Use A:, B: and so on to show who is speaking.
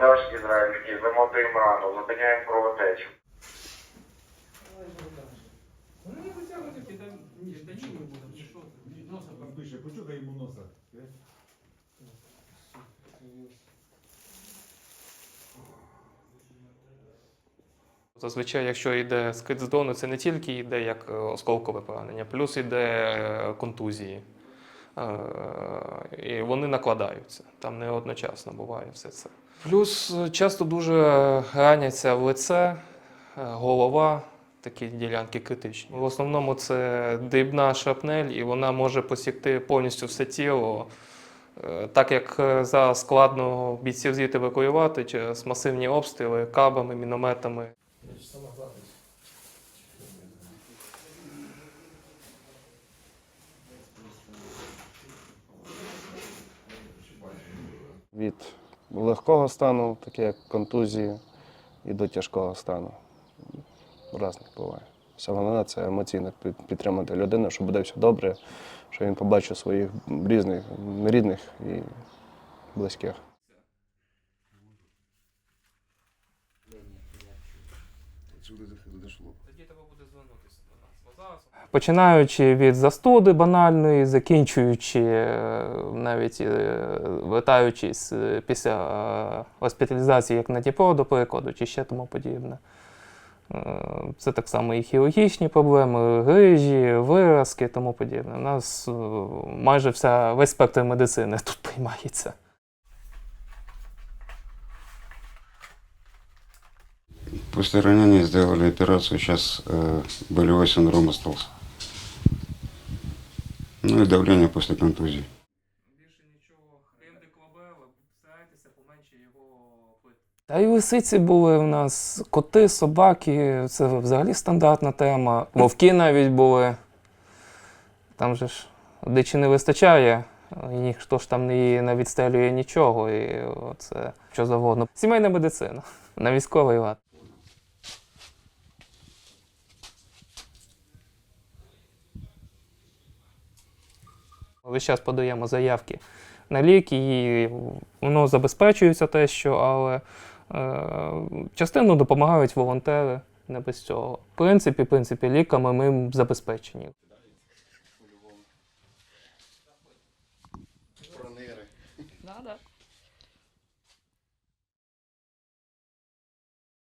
A: Бандаж ізраїльський, замотуємо рану, зупиняємо кровотечу.
B: Почухай йому носа.
C: Зазвичай, якщо йде скид з дрону, це не тільки йде як е, осколкове поранення, плюс йде е, контузії. І вони накладаються. Там не одночасно буває все це. Плюс е, часто дуже раняться в лице, е, голова, такі ділянки критичні. В основному це дрібна шрапнель, і вона може посікти повністю все тіло. Е, Так як зараз складно бійців звідти евакуювати через масивні обстріли кабами, мінометами.
D: Від легкого стану, таке як контузії, і до тяжкого стану. Разних буває. Все головне це емоційно підтримати людину, що буде все добре, що він побачив своїх різних рідних і близьких.
C: Починаючи від застуди банальної, закінчуючи е, навіть е, вертаючись е, після госпіталізації, як на ТІПО, до прикладу, чи ще тому подібне. Це так само і хірургічні проблеми, грижі, виразки, тому подібне. У нас майже вся, весь спектр медицини тут приймається.
E: После ранения сделали операцию, сейчас э, болевой синдром остался. Ну и давление после контузии.
C: Та й лисиці були в нас, коти, собаки, це взагалі стандартна тема. Вовки навіть були. Там же ж дичі не вистачає, ніхто ж там не, не відстрелює нічого, і це що завгодно. Сімейна медицина на військовий лад. Весь час подаємо заявки на ліки, і воно забезпечується те, що, але е, частину допомагають волонтери не без цього. В принципі, в принципі, ліками ми забезпечені. Пронири.